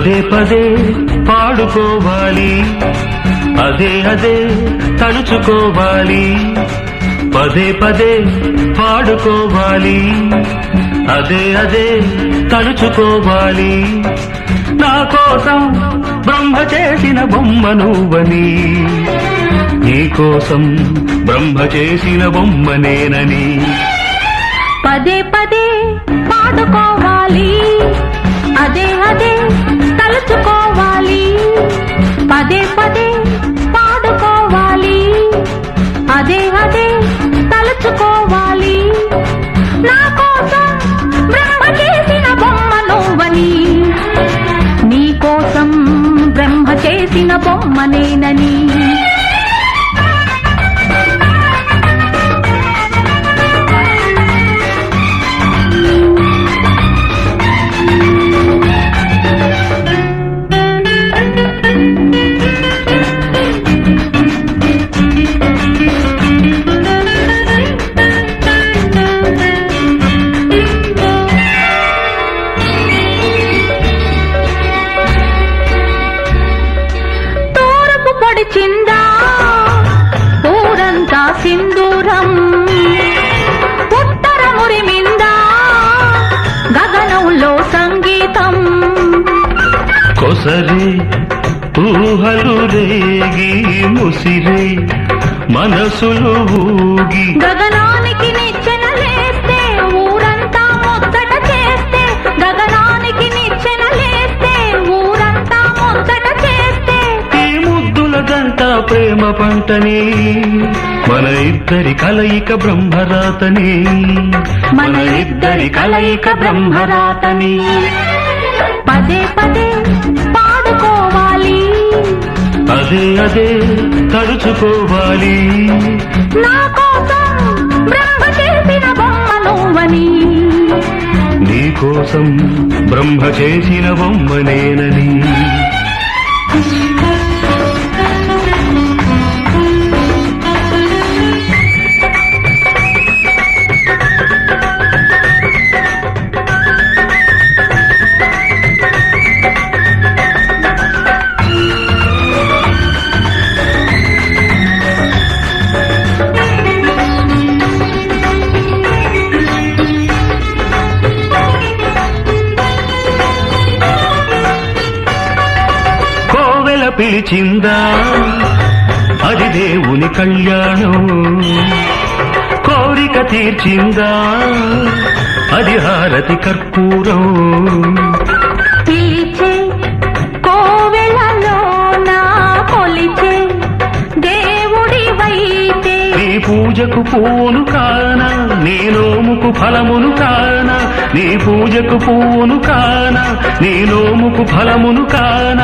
పదే పదే పాడుకోవాలి. అదే అదే తలుచుకోవాలి. పదే పదే పాడుకోవాలి. అదే అదే తలుచుకోవాలి. నా కోసం బ్రహ్మ చేసిన బొమ్మ నువ్వని. నీ కోసం బ్రహ్మ చేసిన బొమ్మ నేనని. పదే పదే పాడుకోవాలి. అదే అదే తలుచుకోవాలి. పదే పదే పాడుకోవాలి. అదే అదే తలుచుకోవాలి. నా కోసం బ్రహ్మ చేసిన బొమ్మ నువ్వని. నీ కోసం బ్రహ్మ చేసిన బొమ్మ నేనని. కొసరి ఊహలు రేగి ముసిరే మనసులు ఊగి గగనానికి నిచ్చెన లేస్తే ఊరంతా ముచ్చట చేస్తే గగనానికి నిచ్చెన లేస్తే ఊరంతా చేస్తే. ఈ ముద్దుల గంట ప్రేమ పంటని మన ఇద్దరి కలయిక బ్రహ్మరాతని మన ఇద్దరి కలయిక బ్రహ్మరాతని. పదే పదే పాడుకోవాలి. అదే అదే తలుచుకోవాలి నా కోసం బ్రహ్మ చేసిన బొమ్మ నువ్వని నీ కోసం బ్రహ్మ చేసిన బొమ్మ నేనని. పిలిచిందా అది దేవుని కళ్యాణం. కోరిక తీర్చిందా అది హారతి కర్పూరం. పిలిచే కోవెలలో నా కొలిచే దేవుడి వైతే నీ పూజకు పూను కాన నీ నోముకు ఫలమును కాన నీ పూజకు పూను కాన నీ నోముకు ఫలమును కాన.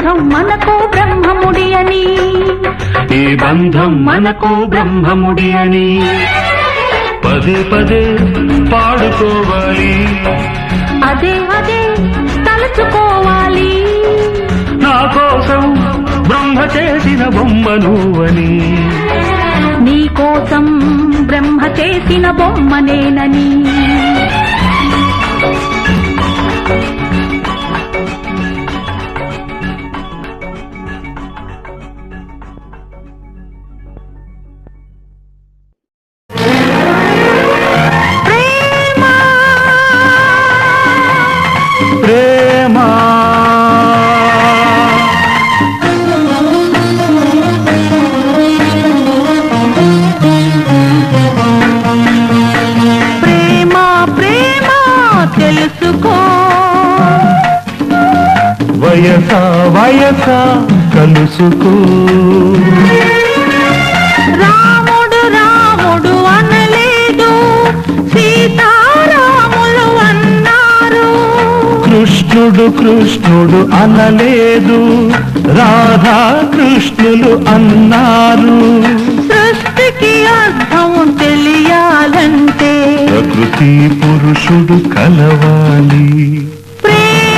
బంధం మనకు బ్రహ్మముడి అని ఈ బంధం మనకు బ్రహ్మముడి అని పదే పదే పాడుకోవాలి. అదే అదే తలుచుకోవాలి. నా కోసం బ్రహ్మ చేసిన బొమ్మ నువ్వని నీ కోసం బ్రహ్మ చేసిన బొమ్మ నేనని. వయస వయస కలుసుకో. రాముడు రాముడు అనలేదు సీతారాములు అన్నారు. కృష్ణుడు కృష్ణుడు అనలేదు రాధా కృష్ణులు అన్నారు. సృష్టికి అర్థం తెలియాలంటే ప్రకృతి పురుషుడు కలవాలి. ప్రేమ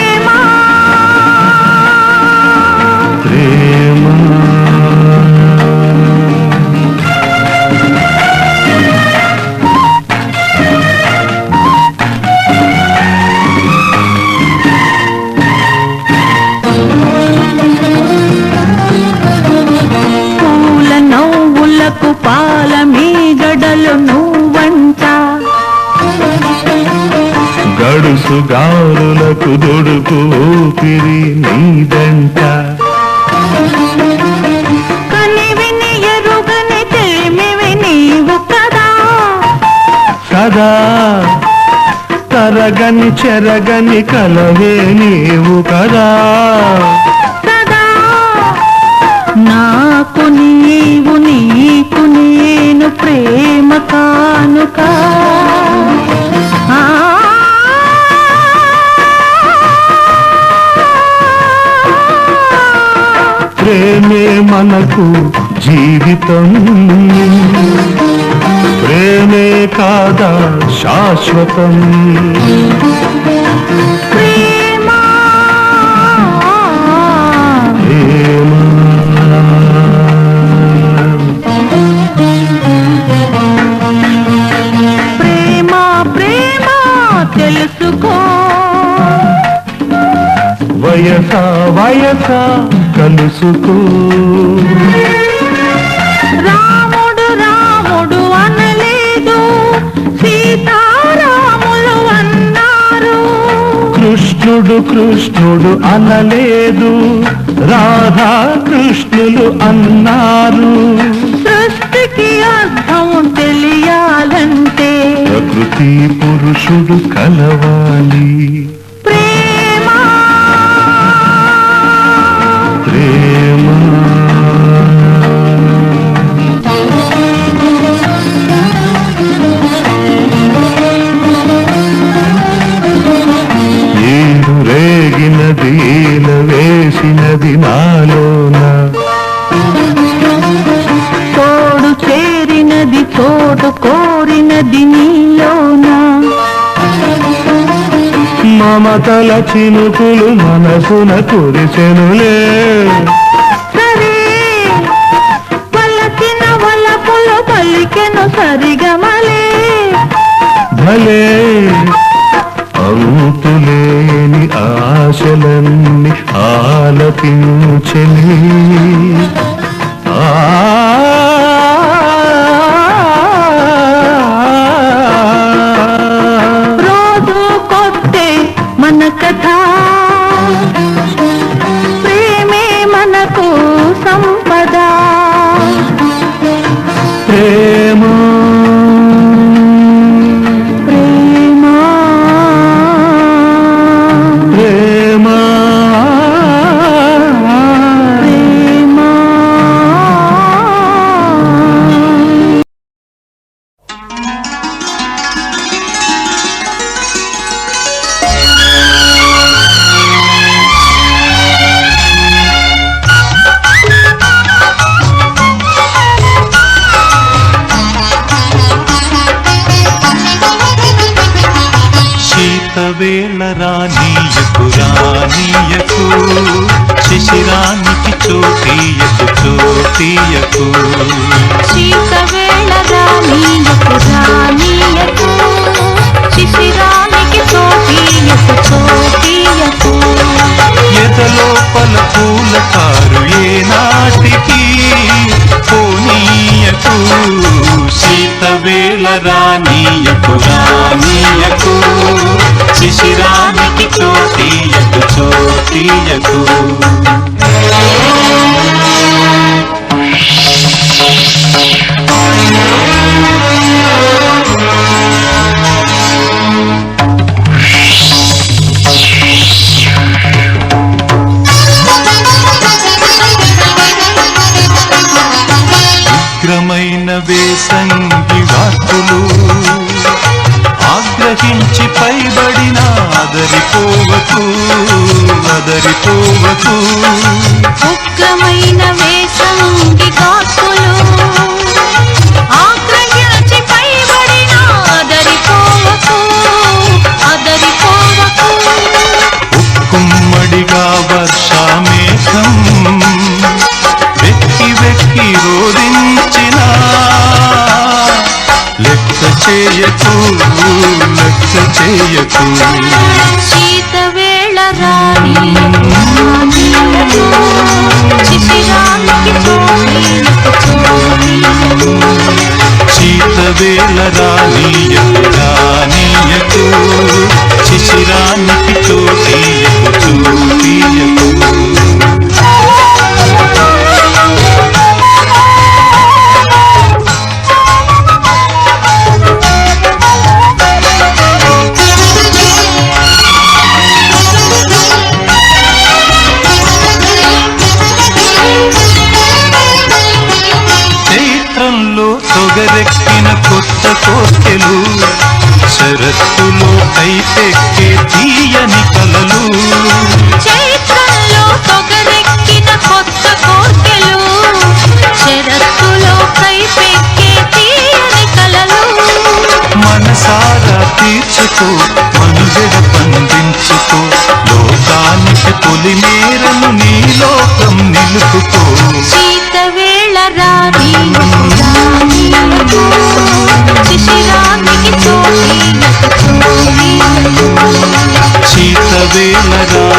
మనసుగారులకు దొడుకు ఊపిరి నీదంట. కదా తరగని చెరగని కలవే నీవు కదా. నాకు నీవు నీకు నేను ప్రేమ కానుక. ప్రేమే మనకు జీవితం. ప్రేమే కాదా శాశ్వతం. ప్రేమ. ప్రేమ. ప్రేమ ప్రేమ తెలుసుకో. వయస వయస కలుసుకో. రాముడు రాముడు అనలేదు సీతారాములు అన్నారు. కృష్ణుడు కృష్ణుడు అనలేదు రాధా కృష్ణులు అన్నారు. సృష్టికి అర్థం తెలియాలంటే ప్రకృతి పురుషుడు కలవాలి. మాటల చినుకులు మనసున కురిసెనులే. సరే São వేళ రానీయకు రానీయకు శిశిరానికి చోటీయకు చోటీయకు. శీతవేళ చోటీయకు ఉగ్రమైన వేసంగి వార్తలు ఆగ్రహించి పైబడిన ఆదరిపోవకు అదరిపోవకు ఉగ్రమైన వేసంగి అదరిపోవకు ఉక్కుమ్మడిగా వర్షామేఘం వెక్కి వెక్కి రోదించిన లెక్క చేయకు లెక్క చేయకు. రానీయకు రానీయకు శిశిరానికి చోటీయకు చోటీయకు శీతవేళ శిశిరానికి वे मरा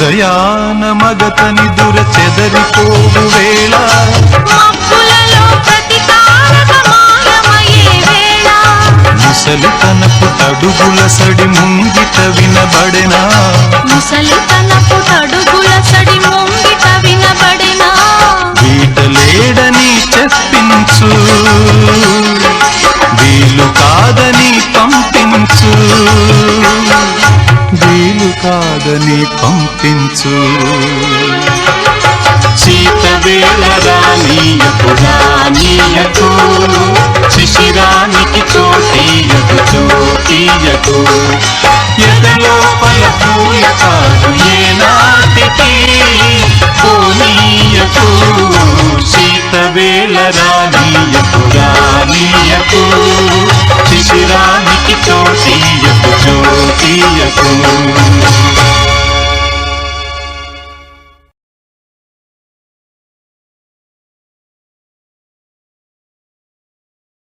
ఉదయాన మగతని దుర చెదరిపోవు వేళ. ముసలి తనపు తడుగుల సడి ముంగిట వినబడెనా? ముసలితనపు తడుగుల సడి ముంగిట కాదని పంపించు. శీతవేళ శిశిరానికి చోటీయకు చోటీయకు. ఎదలోపల పూయ కాదు నాటికి పోనీయకు శీతవేళ రానీయకు శిశిరానికి చోటీయకు చోటీయకు.